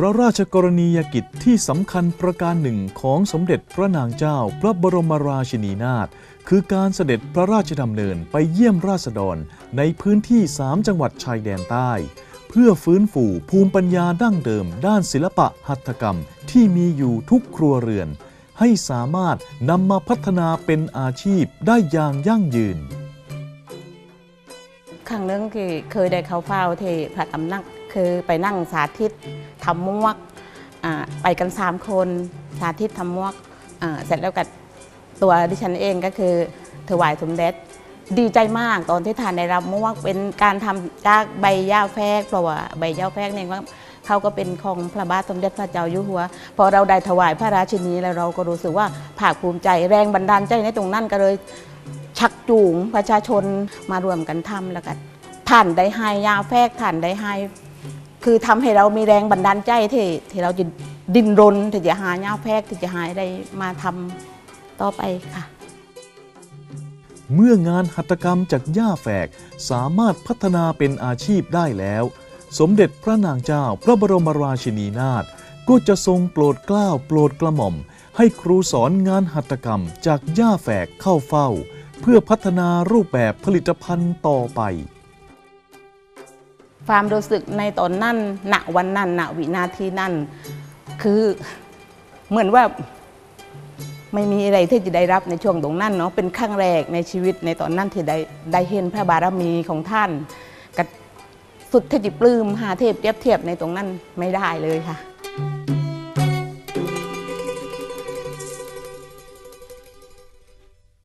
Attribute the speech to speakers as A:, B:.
A: พระราชกรณียกิจที่สำคัญประการหนึ่งของสมเด็จพระนางเจ้าพระบรมราชินีนาถคือการเสด็จพระราชดำเนินไปเยี่ยมราษฎรในพื้นที่ 3 จังหวัดชายแดนใต้ เพื่อฟื้นฟูภูมิปัญญาดั้งเดิม ด้านศิลปะหัตถกรรมที่มีอยู่ทุกครัวเรือน ให้สามารถนำมาพัฒนาเป็นอาชีพได้อย่างยั่งยืน
B: ครั้งนึงที่เคยได้เข้าเฝ้าที่พระตำหนัก คือไปนั่งสาธิตทำมวกไปกันสามคนสาธิตทำมวกเสร็จแล้วกับตัวดิฉันเองก็คือถวายสมเด็จดีใจมากตอนที่ทานได้รับมวกเป็นการทำจากใบย่าแฟกเพราะว่าใบย่าแฟกเนี่ยว่าเขาก็เป็นของพระบาทสมเด็จพระเจ้าอยู่หัว พอเราได้ถวายพระราชินีแล้วเราก็รู้สึกว่าภาคภูมิใจแรงบันดาลใจในตรงนั้นก็เลย ชักจูงประชาชนมารวมกันทำแล้วก็ท่านได้ให้ยาแฟกท่านได้ให้ คือทำให้เรามีแรงบันดาลใจที่ที่เราจะดิ้นรนที่จะหายาแฟกที่จะหายได้มาทำต่อไปค่ะ
A: เมื่องานหัตถกรรมจากหญ้าแฝกสามารถพัฒนาเป็นอาชีพได้แล้ว สมเด็จพระนางเจ้าพระบรมราชินีนาถก็จะทรงโปรดเกล้าโปรดกระหม่อม ให้ครูสอนงานหัตถกรรมจากหญ้าแฝกเข้าเฝ้า เพื่อพัฒนารูปแบบผลิตภัณฑ์ต่อไป
B: ความรู้สึกในตอนนั้นณวันนั้นณวินาทีนั้น คือเหมือนว่าไม่มีอะไรที่จะได้รับในช่วงตรงนั้นเนาะเป็นครั้งแรกในชีวิตในตอนนั้นที่ได้ได้เห็นพระบารมีของท่านกับสุดที่จะปลื้มหาเทพเทียบเทียบในตรงนั้นไม่ได้เลยค่ะ